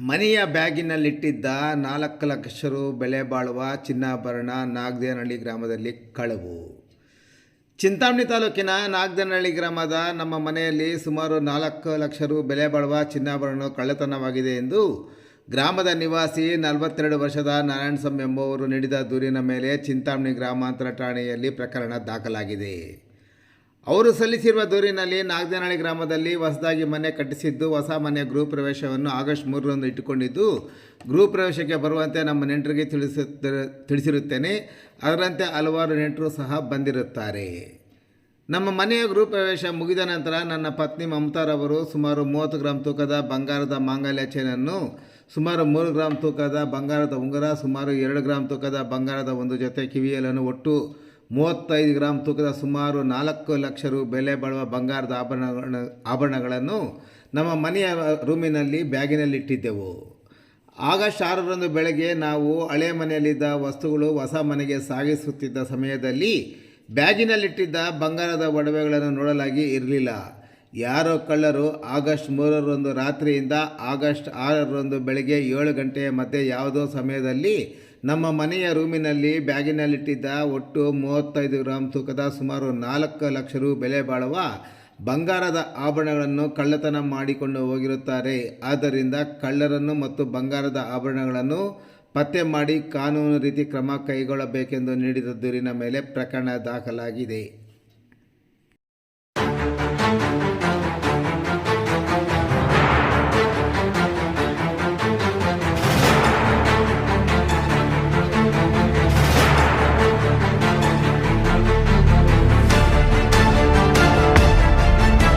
ಮನೆಯ ಬ್ಯಾಗಿನಲ್ಲಿಟ್ಟಿದ್ದ ನಾಲ್ಕು ಲಕ್ಷ ರು ಬೆಲೆ ಬಾಳುವ ಚಿನ್ನಾಭರಣ ನಾಗದೇನಹಳ್ಳಿ ಗ್ರಾಮದಲ್ಲಿ ಕಳವು. ಚಿಂತಾಮಣಿ ತಾಲೂಕಿನ ನಾಗದೇನಹಳ್ಳಿ ಗ್ರಾಮದ ನಮ್ಮ ಮನೆಯಲ್ಲಿ ಸುಮಾರು ನಾಲ್ಕು ಲಕ್ಷ ರು ಬೆಲೆ ಬಾಳುವ ಚಿನ್ನಾಭರಣ ಕಳ್ಳತನವಾಗಿದೆ ಎಂದು ಗ್ರಾಮದ ನಿವಾಸಿ ನಲವತ್ತೆರಡು ವರ್ಷದ ನಾರಾಯಣಸ್ವಾಮಿ ಎಂಬುವರು ನೀಡಿದ ದೂರಿನ ಮೇಲೆ ಚಿಂತಾಮಣಿ ಗ್ರಾಮಾಂತರ ಠಾಣೆಯಲ್ಲಿ ಪ್ರಕರಣ ದಾಖಲಾಗಿದೆ. ಅವರು ಸಲ್ಲಿಸಿರುವ ದೂರಿನಲ್ಲಿ ನಾಗದೇನಹಳ್ಳಿ ಗ್ರಾಮದಲ್ಲಿ ಹೊಸದಾಗಿ ಮನೆ ಕಟ್ಟಿಸಿದ್ದು, ಹೊಸ ಮನೆಯ ಗೃಹ ಪ್ರವೇಶವನ್ನು ಆಗಸ್ಟ್ ಮೂರರಂದು ಇಟ್ಟುಕೊಂಡಿದ್ದು, ಗೃಹ ಪ್ರವೇಶಕ್ಕೆ ಬರುವಂತೆ ನಮ್ಮ ನೆಂಟರಿಗೆ ತಿಳಿಸುತ್ತ, ತಿಳಿಸಿರುತ್ತೇನೆ. ಅದರಂತೆ ಹಲವಾರು ನೆಂಟರು ಸಹ ಬಂದಿರುತ್ತಾರೆ. ನಮ್ಮ ಮನೆಯ ಗೃಹ ಪ್ರವೇಶ ಮುಗಿದ ನಂತರ ನನ್ನ ಪತ್ನಿ ಮಮತಾರವರು ಸುಮಾರು ಮೂವತ್ತು ಗ್ರಾಮ್ ತೂಕದ ಬಂಗಾರದ ಮಾಂಗಲ್ಯ ಚೈನನ್ನು, ಸುಮಾರು ಮೂರು ಗ್ರಾಮ್ ತೂಕದ ಬಂಗಾರದ ಉಂಗುರ, ಸುಮಾರು ಎರಡು ಗ್ರಾಮ್ ತೂಕದ ಬಂಗಾರದ ಒಂದು ಜೊತೆ ಕಿವಿಯಲನ್ನು ಒಟ್ಟು ಮೂವತ್ತೈದು ಗ್ರಾಂ ತೂಕದ ಸುಮಾರು ನಾಲ್ಕು ಲಕ್ಷ ರು ಬೆಲೆ ಬಾಳುವ ಬಂಗಾರದ ಆಭರಣ, ಆಭರಣಗಳನ್ನು ನಮ್ಮ ಮನೆಯ ರೂಮಿನಲ್ಲಿ ಬ್ಯಾಗಿನಲ್ಲಿಟ್ಟಿದ್ದೆವು. ಆಗಸ್ಟ್ ಆರರಂದು ಬೆಳಗ್ಗೆ ನಾವು ಹಳೆ ಮನೆಯಲ್ಲಿದ್ದ ವಸ್ತುಗಳು ಹೊಸ ಮನೆಗೆ ಸಾಗಿಸುತ್ತಿದ್ದ ಸಮಯದಲ್ಲಿ ಬ್ಯಾಗಿನಲ್ಲಿಟ್ಟಿದ್ದ ಬಂಗಾರದ ಒಡವೆಗಳನ್ನು ನೋಡಲಾಗಿ ಇರಲಿಲ್ಲ. ಯಾರೋ ಕಳ್ಳರು ಆಗಸ್ಟ್ ಮೂರರಂದು ರಾತ್ರಿಯಿಂದ ಆಗಸ್ಟ್ ಆರರಂದು ಬೆಳಗ್ಗೆ ಏಳು ಗಂಟೆಯ ಮಧ್ಯೆ ಯಾವುದೋ ಸಮಯದಲ್ಲಿ ನಮ್ಮ ಮನೆಯ ರೂಮಿನಲ್ಲಿ ಬ್ಯಾಗಿನಲ್ಲಿಟ್ಟಿದ್ದ ಒಟ್ಟು ಮೂವತ್ತೈದು ಗ್ರಾಮ್ ತೂಕದ ಸುಮಾರು ನಾಲ್ಕು ಲಕ್ಷ ರು ಬೆಲೆ ಬಾಳುವ ಬಂಗಾರದ ಆಭರಣಗಳನ್ನು ಕಳ್ಳತನ ಮಾಡಿಕೊಂಡು ಹೋಗಿರುತ್ತಾರೆ. ಆದ್ದರಿಂದ ಕಳ್ಳರನ್ನು ಮತ್ತು ಬಂಗಾರದ ಆಭರಣಗಳನ್ನು ಪತ್ತೆ ಮಾಡಿ ಕಾನೂನು ರೀತಿ ಕ್ರಮ ಕೈಗೊಳ್ಳಬೇಕೆಂದು ನೀಡಿದ ದೂರಿನ ಮೇಲೆ ಪ್ರಕರಣ ದಾಖಲಾಗಿದೆ.